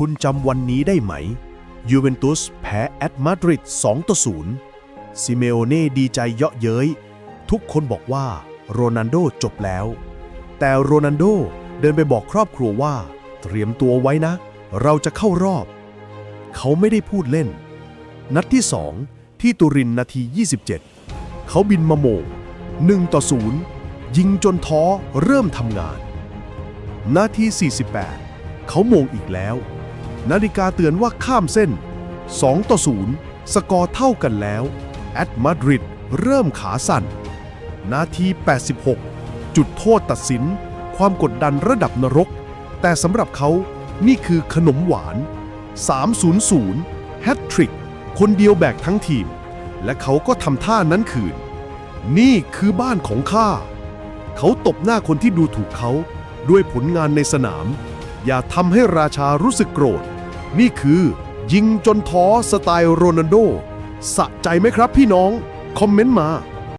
คุณจำวันนี้ได้ไหม ยูเวนตุสแพ้แอตมาดริด2ต่อ0ซิเมโอเน่ดีใจเยาะเย้ย ทุกคนบอกว่าโรนัลโดจบแล้ว แต่โรนัลโดเดินไปบอกครอบครัวว่า เตรียมตัวไว้นะ เราจะเข้ารอบ เขาไม่ได้พูดเล่น นัดที่2ที่ตุรินนาที 27 เขาบินมาโมง1ต่อ0ยิงจนท้อเริ่มทำงาน นาที 48 เขาโมงอีกแล้ว นาฬิกาเตือนว่าข้ามเส้น 2 ต่อ 0 สกอร์เท่ากันแล้ว แอตมาดริดเริ่มขาสั่น นาที 86 จุดโทษตัดสิน ความกดดันระดับนรก แต่สำหรับเขานี่คือขนมหวาน 300 แฮตทริก คนเดียวแบกทั้งทีม และเขาก็ทำท่านั้นคืน นี่คือบ้านของข้า เขาตบหน้าคนที่ดูถูกเขาด้วยผลงานในสนาม อย่าทำให้ราชารู้สึกโกรธ นี่คือ ยิงจนท้อสไตล์โรนัลโด สะใจไหมครับพี่น้อง คอมเมนต์มา